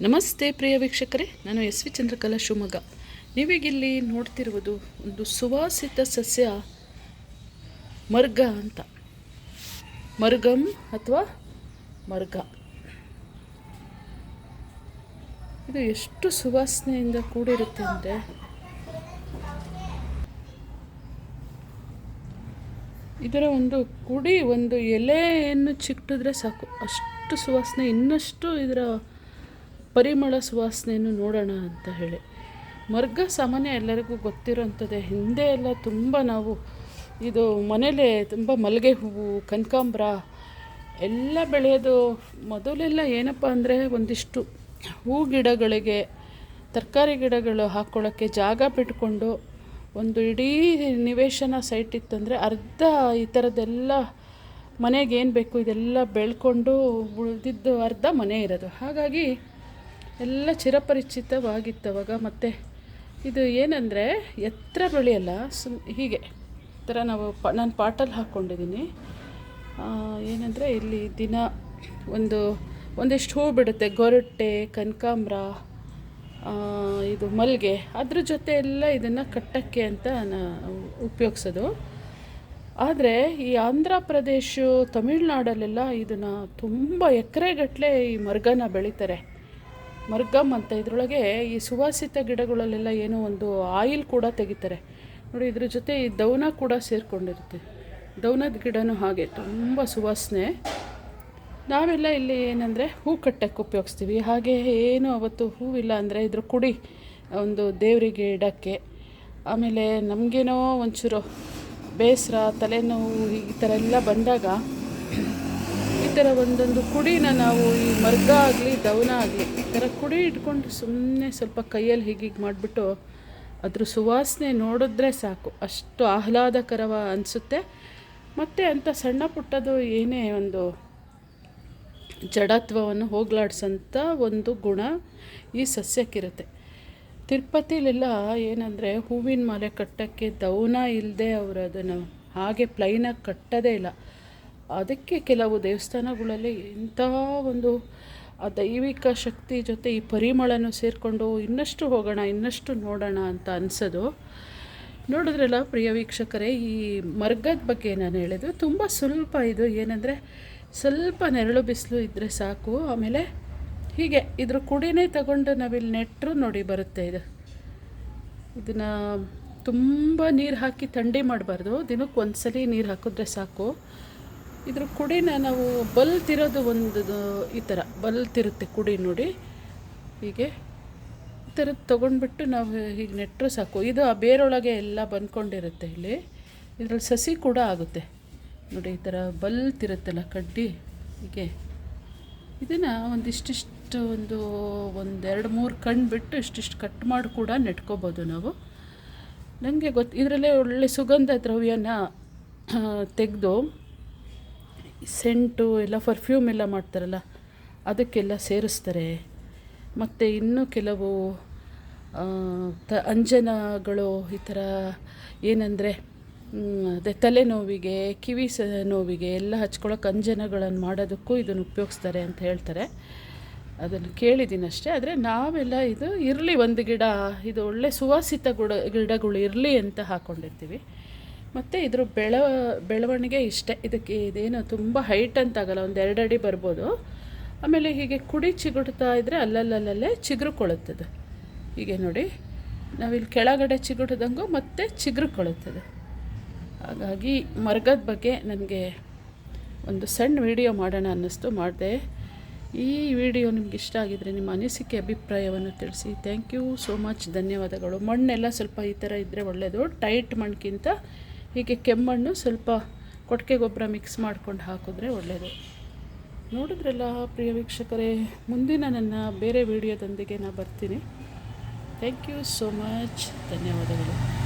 ನಮಸ್ತೆ ಪ್ರಿಯ ವೀಕ್ಷಕರೇ, ನಾನು ಎಸ್ ವಿ ಚಂದ್ರಕಲಾ ಶಿವಮೊಗ್ಗ. ನೀವೀಗಿಲ್ಲಿ ನೋಡ್ತಿರುವುದು ಒಂದು ಸುವಾಸಿತ ಸಸ್ಯ ಮರ್ಗ ಅಂತ. ಮರ್ಗಂ ಅಥವಾ ಮರ್ಗ. ಇದು ಎಷ್ಟು ಸುವಾಸನೆಯಿಂದ ಕೂಡಿರುತ್ತೆ ಅಂದರೆ ಇದರ ಒಂದು ಕುಡಿ ಒಂದು ಎಲೆಯನ್ನು ಚಿಕ್ಕಿದ್ರೆ ಸಾಕು. ಅಷ್ಟು ಸುವಾಸನೆ, ಇನ್ನಷ್ಟು ಇದರ ಪರಿಮಳ ಸುವಾಸನೆಯನ್ನು ನೋಡೋಣ ಅಂತ ಹೇಳಿ. ಮರ್ಗ ಸಾಮಾನ್ಯ ಎಲ್ಲರಿಗೂ ಗೊತ್ತಿರೋಂಥದ್ದೇ. ಹಿಂದೆ ಎಲ್ಲ ತುಂಬ ನಾವು ಇದು ಮನೇಲೆ ತುಂಬ ಮಲ್ಲಿಗೆ ಹೂವು, ಕನಕಾಂಬ್ರ ಎಲ್ಲ ಬೆಳೆಯೋದು. ಮೊದಲೆಲ್ಲ ಏನಪ್ಪ ಅಂದರೆ ಒಂದಿಷ್ಟು ಹೂ ಗಿಡಗಳಿಗೆ, ತರಕಾರಿ ಗಿಡಗಳು ಹಾಕ್ಕೊಳ್ಳೋಕ್ಕೆ ಜಾಗ ಬಿಟ್ಕೊಂಡು ಒಂದು ಇಡೀ ನಿವೇಶನ ಸೈಟ್ ಇತ್ತಂದರೆ ಅರ್ಧ ಈ ಥರದ್ದೆಲ್ಲ ಮನೆಗೆ ಏನು ಬೇಕು ಇದೆಲ್ಲ ಬೆಳ್ಕೊಂಡು ಉಳಿದಿದ್ದು ಅರ್ಧ ಮನೆ ಇರೋದು. ಹಾಗಾಗಿ ಎಲ್ಲ ಚಿರಪರಿಚಿತವಾಗಿತ್ತು ಅವಾಗ ಮತ್ತು ಇದು ಏನಂದರೆ ಎತ್ತರ ಬೆಳೆಯಲ್ಲ ಸುಮ್ ಹೀಗೆ. ಥರ ನಾವು ಪ, ನಾನು ಪಾಟಲ್ಲಿ ಹಾಕ್ಕೊಂಡಿದ್ದೀನಿ ಏನಂದರೆ ಇಲ್ಲಿ ದಿನ ಒಂದು, ಒಂದಿಷ್ಟು ಹೂ ಬಿಡುತ್ತೆ. ಗೊರಟೆ, ಕನಕಾಂಬ್ರ ಇದು ಮಲ್ಲಿಗೆ ಅದ್ರ ಜೊತೆ ಎಲ್ಲ ಇದನ್ನು ಕಟ್ಟಕ್ಕೆ ಅಂತ ನಾನು ಉಪಯೋಗಿಸೋದು. ಆದರೆ ಈ ಆಂಧ್ರ ಪ್ರದೇಶ, ತಮಿಳ್ನಾಡಲ್ಲೆಲ್ಲ ಇದನ್ನು ತುಂಬ ಎಕರೆಗಟ್ಟಲೆ ಈ ಮರ್ಗನ ಬೆಳೀತಾರೆ. ಮರ್ಗಮ್ ಅಂತ ಇದರೊಳಗೆ ಈ ಸುವಾಸಿತ ಗಿಡಗಳಲ್ಲೆಲ್ಲ ಏನೋ ಒಂದು ಆಯಿಲ್ ಕೂಡ ತೆಗಿತಾರೆ. ನೋಡಿ, ಇದ್ರ ಜೊತೆ ಈ ದೌನ ಕೂಡ ಸೇರಿಕೊಂಡಿರುತ್ತೆ. ದೌನದ ಗಿಡನೂ ಹಾಗೆ, ತುಂಬ ಸುವಾಸನೆ. ನಾವೆಲ್ಲ ಇಲ್ಲಿ ಏನಂದರೆ ಹೂ ಕಟ್ಟಕ್ಕೆ ಉಪಯೋಗಿಸ್ತೀವಿ. ಹಾಗೆ ಏನು ಅವತ್ತು ಹೂವಿಲ್ಲ ಅಂದರೆ ಇದ್ರ ಕುಡಿ, ಒಂದು ದೇವರಿಗೆ ಇಡೋಕ್ಕೆ. ಆಮೇಲೆ ನಮಗೇನೋ ಒಂಚೂರು ಬೇಸರ, ತಲೆನೋವು ಈ ಥರ ಎಲ್ಲ ಬಂದಾಗ ಥರ ಒಂದೊಂದು ಕುಡಿನ ನಾವು ಈ ಮರ್ಗ ಆಗಲಿ, ದವನ ಆಗಲಿ, ಈ ಥರ ಕುಡಿ ಇಟ್ಕೊಂಡು ಸುಮ್ಮನೆ ಸ್ವಲ್ಪ ಕೈಯಲ್ಲಿ ಹೀಗೀಗೆ ಮಾಡಿಬಿಟ್ಟು ಅದ್ರ ಸುವಾಸನೆ ನೋಡಿದ್ರೆ ಸಾಕು. ಅಷ್ಟು ಆಹ್ಲಾದಕರವ ಅನಿಸುತ್ತೆ. ಮತ್ತು ಅಂಥ ಸಣ್ಣ ಪುಟ್ಟದು ಏನೇ ಒಂದು ಜಡತ್ವವನ್ನು ಹೋಗ್ಲಾಡ್ಸೋಂಥ ಒಂದು ಗುಣ ಈ ಸಸ್ಯಕ್ಕಿರುತ್ತೆ. ತಿರುಪತಿಲೆಲ್ಲ ಏನಂದರೆ ಹೂವಿನ ಮಾಲೆ ಕಟ್ಟೋಕ್ಕೆ ದೌನ ಇಲ್ಲದೆ ಅವರು ಅದನ್ನು ಹಾಗೆ ಪ್ಲೈನಾಗಿ ಕಟ್ಟೋದೇ ಇಲ್ಲ. ಅದಕ್ಕೆ ಕೆಲವು ದೇವಸ್ಥಾನಗಳಲ್ಲಿ ಇಂಥ ಒಂದು, ಆ ದೈವಿಕ ಶಕ್ತಿ ಜೊತೆ ಈ ಪರಿಮಳನೂ ಸೇರಿಕೊಂಡು ಇನ್ನಷ್ಟು ಹೋಗೋಣ, ಇನ್ನಷ್ಟು ನೋಡೋಣ ಅಂತ ಅನಿಸೋದು. ನೋಡಿದ್ರಲ್ಲ ಪ್ರಿಯ ವೀಕ್ಷಕರೇ, ಈ ಮರ್ಗದ ಬಗ್ಗೆ ನಾನು ಹೇಳಿದ್ದು ತುಂಬ ಸ್ವಲ್ಪ ಇದು ಏನಂದರೆ ಸ್ವಲ್ಪ ನೆರಳು ಬಿಸಿಲು ಇದ್ದರೆ ಸಾಕು, ಆಮೇಲೆ ಹೀಗೆ ಇದ್ರ ಕುಡಿನೇ ತಗೊಂಡು ನಾವಿಲ್ಲಿ ನೆಟ್ಟರು ನೋಡಿ ಬರುತ್ತೆ ಇದು. ಇದನ್ನು ತುಂಬ ನೀರು ಹಾಕಿ ಥಂಡಿ ಮಾಡಬಾರ್ದು, ದಿನಕ್ಕೆ ಒಂದು ಸಲ ನೀರು ಹಾಕಿದ್ರೆ ಸಾಕು. ಇದ್ರ ಕುಡಿನ ನಾವು ಬಲ್ತಿರೋದು ಒಂದು ಈ ಥರ ಬಲ್ತಿರುತ್ತೆ ಕುಡಿ ನೋಡಿ. ಹೀಗೆ ಈ ಥರದ್ದು ತೊಗೊಂಡ್ಬಿಟ್ಟು ನಾವು ಹೀಗೆ ನೆಟ್ಟರು ಸಾಕು. ಇದು ಆ ಬೇರೊಳಗೆ ಎಲ್ಲ ಬಂದ್ಕೊಂಡಿರುತ್ತೆ ಇಲ್ಲಿ. ಇದರಲ್ಲಿ ಸಸಿ ಕೂಡ ಆಗುತ್ತೆ. ನೋಡಿ ಈ ಥರ ಬಲ್ತಿರುತ್ತಲ್ಲ ಕಡ್ಡಿ. ಹೀಗೆ ಇದನ್ನು ಒಂದಿಷ್ಟಿಷ್ಟು ಒಂದು ಒಂದೆರಡು ಮೂರು ಕಣ್ಣು ಬಿಟ್ಟು ಇಷ್ಟಿಷ್ಟು ಕಟ್ ಮಾಡಿ ಕೂಡ ನೆಟ್ಕೋಬೋದು ನಾವು. ನನಗೆ ಗೊತ್ತು ಇದರಲ್ಲೇ ಒಳ್ಳೆ ಸುಗಂಧ ದ್ರವ್ಯನ ತೆಗೆದು ಸೆಂಟು ಎಲ್ಲ ಪರ್ಫ್ಯೂಮ್ ಎಲ್ಲ ಮಾಡ್ತಾರಲ್ಲ, ಅದಕ್ಕೆಲ್ಲ ಸೇರಿಸ್ತಾರೆ. ಮತ್ತು ಇನ್ನೂ ಕೆಲವು ತ, ಅಂಜನಗಳು ಈ ಥರ ಏನಂದರೆ ಅದೇ ತಲೆನೋವಿಗೆ, ಕಿವಿ ಸ, ನೋವಿಗೆ ಎಲ್ಲ ಹಚ್ಕೊಳ್ಳೋಕೆ ಅಂಜನಗಳನ್ನು ಮಾಡೋದಕ್ಕೂ ಇದನ್ನು ಉಪಯೋಗಿಸ್ತಾರೆ ಅಂತ ಹೇಳ್ತಾರೆ. ಅದನ್ನು ಕೇಳಿದ್ದೀನಿ ಅಷ್ಟೇ. ಆದರೆ ನಾವೆಲ್ಲ ಇದು ಇರಲಿ, ಒಂದು ಗಿಡ, ಇದು ಒಳ್ಳೆ ಸುವಾಸಿತ ಗಿಡ, ಗಿಡಗಳು ಇರಲಿ ಅಂತ ಹಾಕ್ಕೊಂಡಿರ್ತೀವಿ ಮತ್ತು ಇದ್ರ ಬೆಳ, ಬೆಳವಣಿಗೆ ಇಷ್ಟೇ. ಇದಕ್ಕೆ ಇದೇನು ತುಂಬ ಹೈಟ್ ಅಂತಾಗಲ್ಲ ಒಂದು ಎರಡು ಅಡಿ ಬರ್ಬೋದು. ಆಮೇಲೆ ಹೀಗೆ ಕುಡಿ ಚಿಗುಡ್ತಾ ಇದ್ದರೆ ಅಲ್ಲಲ್ಲಲ್ಲೇ ಚಿಗುರುಕೊಳ್ಳುತ್ತದೆ. ಹೀಗೆ ನೋಡಿ, ನಾವಿಲ್ಲಿ ಕೆಳಗಡೆ ಚಿಗುಡ್ದಂಗೂ ಮತ್ತೆ ಚಿಗುರುಕೊಳ್ಳುತ್ತದೆ. ಹಾಗಾಗಿ ಮರ್ಗದ ಬಗ್ಗೆ ನನಗೆ ಒಂದು ಸಣ್ಣ ವಿಡಿಯೋ ಮಾಡೋಣ ಅನ್ನಿಸ್ತು. ಮಾಡಿದೆ, ಈ ವಿಡಿಯೋ ನಿಮ್ಗೆ ಇಷ್ಟ ಆಗಿದರೆ ನಿಮ್ಮ ಅನಿಸಿಕೆ, ಅಭಿಪ್ರಾಯವನ್ನು ತಿಳಿಸಿ. ಥ್ಯಾಂಕ್ ಯು ಸೋ ಮಚ್ ಧನ್ಯವಾದಗಳು. ಮಣ್ಣೆಲ್ಲ ಸ್ವಲ್ಪ ಈ ಥರ ಇದ್ದರೆ ಒಳ್ಳೆಯದು ಟೈಟ್ ಮಣ್ಣಿಗಿಂತ ಹೀಗೆ ಕೆಮ್ಮಣ್ಣು ಸ್ವಲ್ಪ ಕೊಟ್ಟಿಗೆ ಗೊಬ್ಬರ ಮಿಕ್ಸ್ ಮಾಡ್ಕೊಂಡು ಹಾಕಿದ್ರೆ ಒಳ್ಳೆಯದು ನೋಡಿದ್ರಲ್ಲ ಪ್ರಿಯ ವೀಕ್ಷಕರೇ, ಮುಂದಿನ ನನ್ನ ಬೇರೆ ವಿಡಿಯೋದೊಂದಿಗೆ ನಾನು ಬರ್ತೀನಿ. ಥ್ಯಾಂಕ್ ಯು ಸೋ ಮಚ್ ಧನ್ಯವಾದಗಳು.